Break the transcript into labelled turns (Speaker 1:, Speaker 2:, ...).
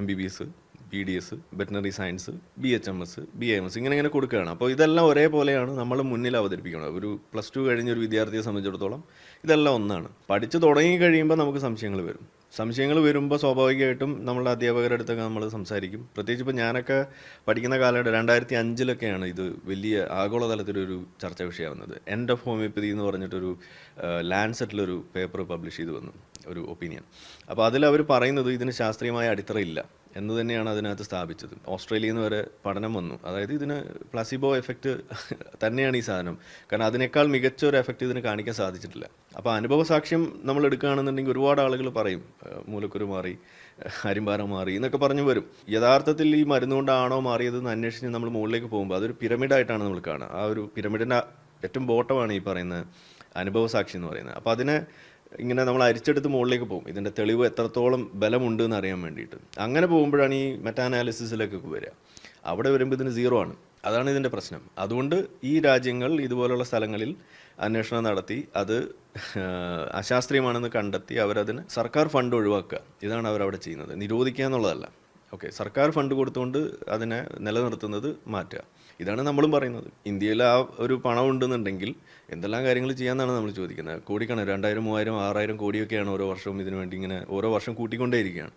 Speaker 1: M B B S B D S veterinary science B H M S B M S ഇങ്ങനെ ഇങ്ങനെ കൊടുക്കുകയാണ്. അപ്പോൾ ഇതെല്ലാം ഒരേപോലെയാണ് നമ്മൾ മുന്നിൽ അവതരിപ്പിക്കുന്നത്. ഒരു പ്ലസ് ടു കഴിഞ്ഞ ഒരു വിദ്യാർത്ഥിയെ സംബന്ധിച്ചിടത്തോളം ഇതെല്ലാം ഒന്നാണ്. പഠിച്ചു തുടങ്ങി കഴിയുമ്പോൾ നമുക്ക് സംശയങ്ങൾ വരും. സംശയങ്ങൾ വരുമ്പോൾ സ്വാഭാവികമായിട്ടും നമ്മളുടെ അധ്യാപകരുടെ അടുത്തൊക്കെ നമ്മൾ സംസാരിക്കും. പ്രത്യേകിച്ച് ഇപ്പോൾ ഞാനൊക്കെ പഠിക്കുന്ന കാലഘട്ടം രണ്ടായിരത്തി അഞ്ചിലൊക്കെയാണ് ഇത് വലിയ ആഗോളതലത്തിലൊരു ചർച്ചാ വിഷയമാവുന്നത്. എൻഡ് ഓഫ് ഹോമിയോപ്പതി എന്ന് പറഞ്ഞിട്ടൊരു ലാൻഡ്സെറ്റിലൊരു പേപ്പർ പബ്ലിഷ് ചെയ്തു വന്നു. ഒരു ഒപ്പീനിയൻ അപ്പോൾ അതിൽ അവർ പറയുന്നത് ഇതിന് ശാസ്ത്രീയമായ അടിത്തറയില്ല. എന്ന് തന്നെയാണ് അതിനകത്ത് സ്ഥാപിച്ചത്. ഓസ്ട്രേലിയയിൽ നിന്ന് വരെ പഠനം വന്നു. അതായത് ഇതിന് പ്ലസിബോ എഫക്റ്റ് തന്നെയാണ് ഈ സാധനം. കാരണം അതിനേക്കാൾ മികച്ച ഒരു എഫക്റ്റ് ഇതിന് കാണിക്കാൻ സാധിച്ചിട്ടില്ല. അപ്പോൾ അനുഭവ സാക്ഷ്യം നമ്മൾ എടുക്കുകയാണെന്നുണ്ടെങ്കിൽ ഒരുപാട് ആളുകൾ പറയും മൂലക്കുരു മാറി അരിമ്പാരം മാറി എന്നൊക്കെ പറഞ്ഞു വരും. യഥാർത്ഥത്തിൽ ഈ മരുന്ന് കൊണ്ടാണോ മാറിയതെന്ന് അന്വേഷിച്ച് നമ്മൾ മുകളിലേക്ക് പോകുമ്പോൾ അതൊരു പിരമിഡായിട്ടാണ് നമ്മൾ കാണുക. ആ ഒരു പിരമിഡിന്റെ ഏറ്റവും ബോട്ടമാണ് ഈ പറയുന്ന അനുഭവ സാക്ഷി എന്ന് പറയുന്നത്. അപ്പോൾ അതിനെ ഇങ്ങനെ നമ്മൾ അരിച്ചെടുത്ത് മുകളിലേക്ക് പോകും. ഇതിന്റെ തെളിവ് എത്രത്തോളം ബലമുണ്ട് എന്ന് അറിയാൻ വേണ്ടിയിട്ട്. അങ്ങനെ പോകുമ്പോഴാണ് ഈ മെറ്റാനാലിസിസിലേക്കൊക്കെ വരിക. അവിടെ വരുമ്പോൾ ഇതിന് സീറോ ആണ്. അതാണ് ഇതിന്റെ പ്രശ്നം. അതുകൊണ്ട് ഈ രാജ്യങ്ങൾ ഇതുപോലുള്ള സ്ഥലങ്ങളിൽ അന്വേഷണം നടത്തി അത് അശാസ്ത്രീയമാണെന്ന് കണ്ടെത്തി അവരതിന് സർക്കാർ ഫണ്ട് ഒഴിവാക്കുക. ഇതാണ് അവരവിടെ ചെയ്യുന്നത്. നിരോധിക്കുക എന്നുള്ളതല്ല. ഓക്കെ സർക്കാർ ഫണ്ട് കൊടുത്തുകൊണ്ട് അതിനെ നിലനിർത്തുന്നത് മാറ്റുക ഇതാണ് നമ്മളും പറയുന്നത്. ഇന്ത്യയിൽ ആ ഒരു പണം ഉണ്ടെന്നുണ്ടെങ്കിൽ എന്തെല്ലാം കാര്യങ്ങൾ ചെയ്യാമെന്നാണ് നമ്മൾ ചോദിക്കുന്നത്. കോടിക്കണക്കിന് രണ്ടായിരം മൂവായിരം ആറായിരം കോടിയൊക്കെയാണ് ഓരോ വർഷവും ഇതിനു വേണ്ടി ഇങ്ങനെ ഓരോ വർഷം കൂട്ടിക്കൊണ്ടേയിരിക്കുകയാണ്.